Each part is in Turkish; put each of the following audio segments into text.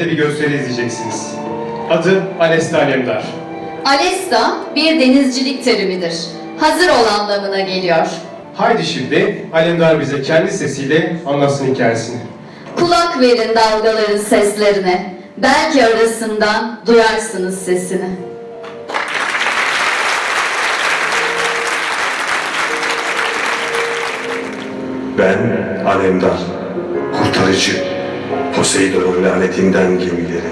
Sahnede bir gösteri izleyeceksiniz. Adı Alesta Alemdar. Alesta bir denizcilik terimidir. Hazır ol anlamına geliyor. Haydi şimdi Alemdar bize kendi sesiyle anlatsın hikayesini. Kulak verin dalgaların seslerine. Belki arasından duyarsınız sesini. Ben Alemdar, kurtarıcı, Poseidon'un lanetinden gemileri.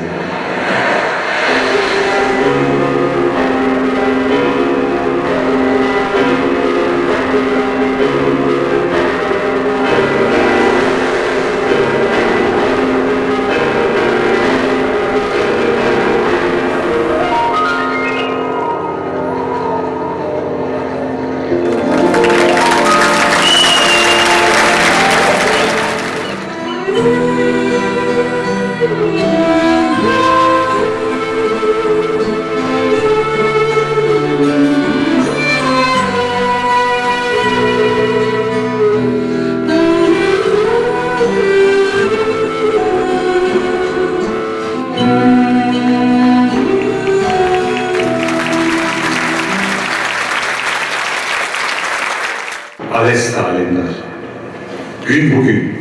Alemdar. Gün bugün.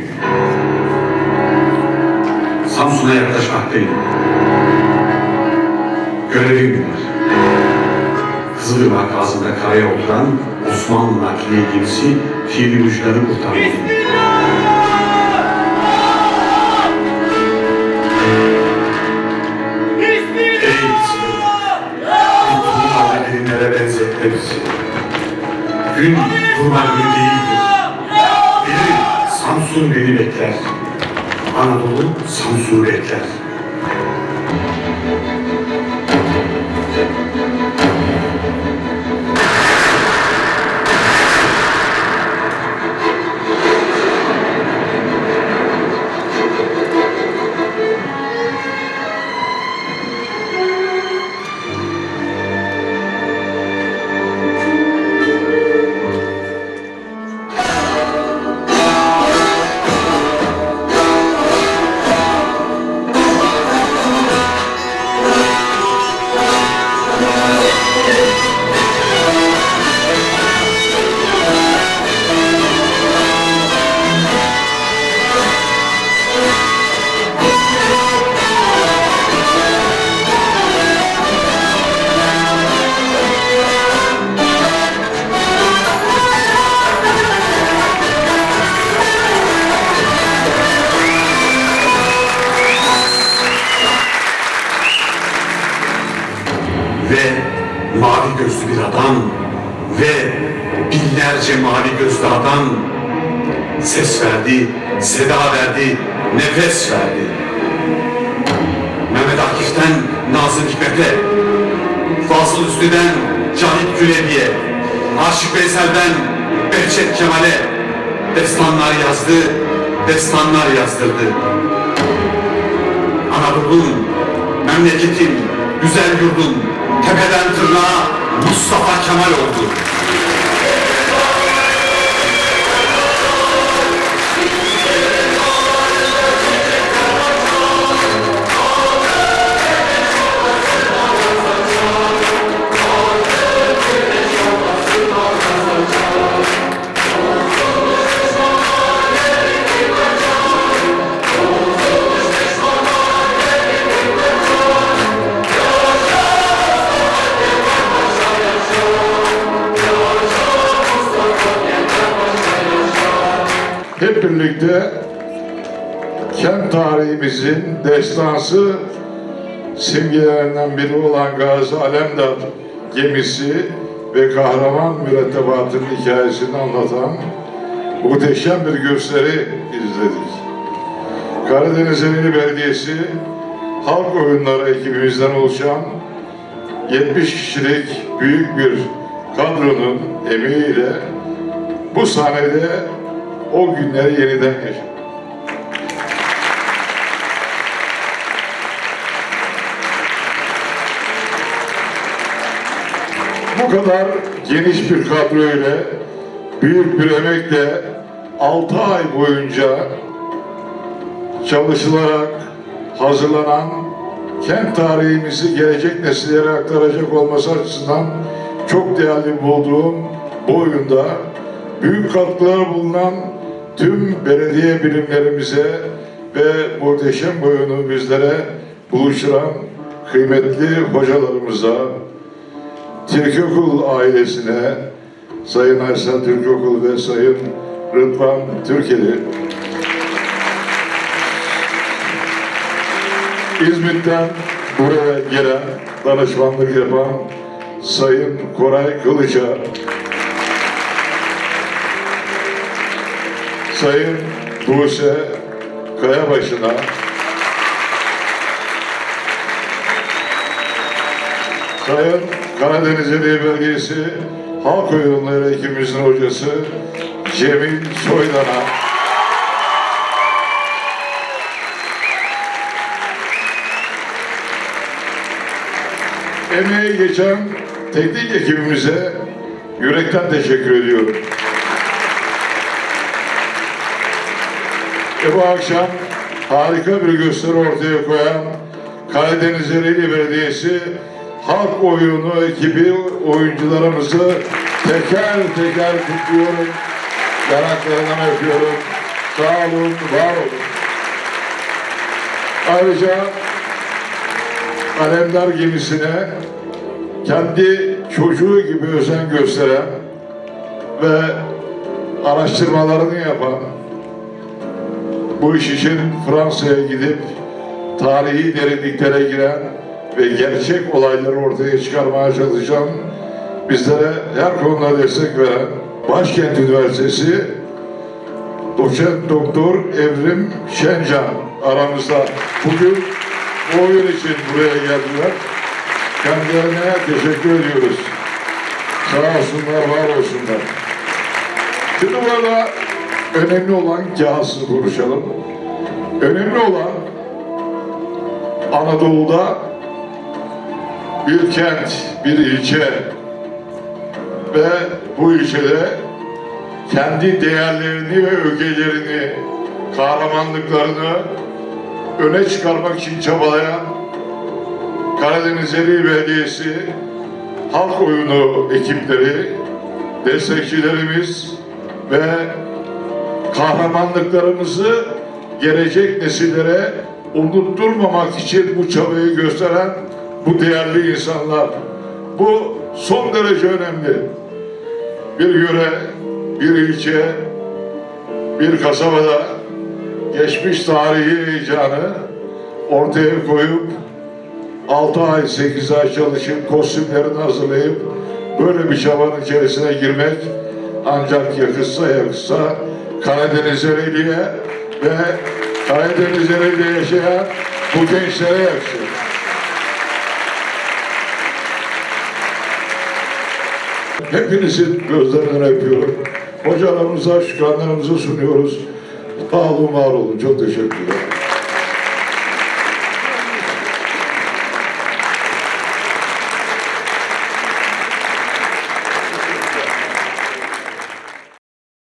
Samsun'a yaklaşmaktayım. Görevim var. Kızılırmak ağzında karaya oturan Osmanlı nakliye gemisi Müjgan'ı kurtarmalıyım. Anadolu Samsun'u mavi gözlü bir adam ve binlerce mavi gözlü adam ses verdi, seda verdi, nefes verdi. Mehmet Akif'ten Nazım Hikmet'e, Fazıl Üstü'den Cahit Gülebi'ye, Aşık Veysel'den Behçet Kemal'e destanlar yazdı, destanlar yazdırdı. Anadolu'nun, memleketin, güzel yurdun tepeden tırnağa Mustafa Kemal oldu. Birlikte kent tarihimizin destansı simgelerinden biri olan Gazi Alemdar gemisi ve kahraman mürettebatın hikayesini anlatan muhteşem bir gösteri izledik. Karadeniz Emini Belediyesi Halk Oyunları ekibimizden oluşan 70 kişilik büyük bir kadronun emeğiyle bu sahnede o günleri yeniden yaşadık. Bu kadar geniş bir kadro ile büyük bir emekle 6 ay boyunca çalışılarak hazırlanan kent tarihimizi gelecek nesillere aktaracak olması açısından çok değerli bulduğum bu oyunda büyük katkılar bulunan tüm belediye birimlerimize ve muhteşem oyunu bizlere buluşturan kıymetli hocalarımıza, Türkokul ailesine, Sayın Aysel Türkokul ve Sayın Rıdvan Türkeli, İzmit'ten buraya gelen, danışmanlık yapan Sayın Koray Kılıç'a, Sayın Buse Kayabaşı'na, Sayın Karadeniz Ereğli Belgesi Halk Oyunları ekibimizin hocası Cemil Soydan'a, emeği geçen teknik ekibimize yürekten teşekkür ediyorum. Ve bu akşam harika bir gösteri ortaya koyan Karadeniz Ereğli Belediyesi halk oyunu ekibi oyuncularımızı teker teker kutluyorum. Yanaklarından öpüyorum. Sağ olun, var olun. Ayrıca Alemdar gemisine kendi çocuğu gibi özen gösteren ve araştırmalarını yapan bu iş için Fransa'ya gidip tarihi derinliklere giren ve gerçek olayları ortaya çıkarmaya çalışan bizlere her konuda destek veren Başkent Üniversitesi doçent doktor Evrim Şencan aramızda bugün bu oyun için buraya geldiler. Kendilerine teşekkür ediyoruz. Sağ olsunlar, var olsunlar. Şimdi burada önemli olan kağıtsız konuşalım. Önemli olan Anadolu'da bir kent, bir ilçe ve bu ilçede kendi değerlerini ve ögelerini, kahramanlıklarını öne çıkarmak için çabalayan Karadeniz Ereğli Belediyesi halk oyunu ekipleri, destekçilerimiz ve kahramanlıklarımızı gelecek nesillere unutturmamak için bu çabayı gösteren bu değerli insanlar. Bu son derece önemli. Bir yöre, bir ilçe, bir kasabada geçmiş tarihi heyecanı ortaya koyup 6 ay, 8 ay çalışıp kostümlerini hazırlayıp böyle bir çabanın içerisine girmek ancak yakışsa yakışsa Karadeniz Ereğli'ye ve Karadeniz Ereğli'de yaşayan bu gençlere yakışır. Hepinizin gözlerinden öpüyorum. Hocalarımıza şükranlarımızı sunuyoruz. Sağ olun, var olun. Çok teşekkürler.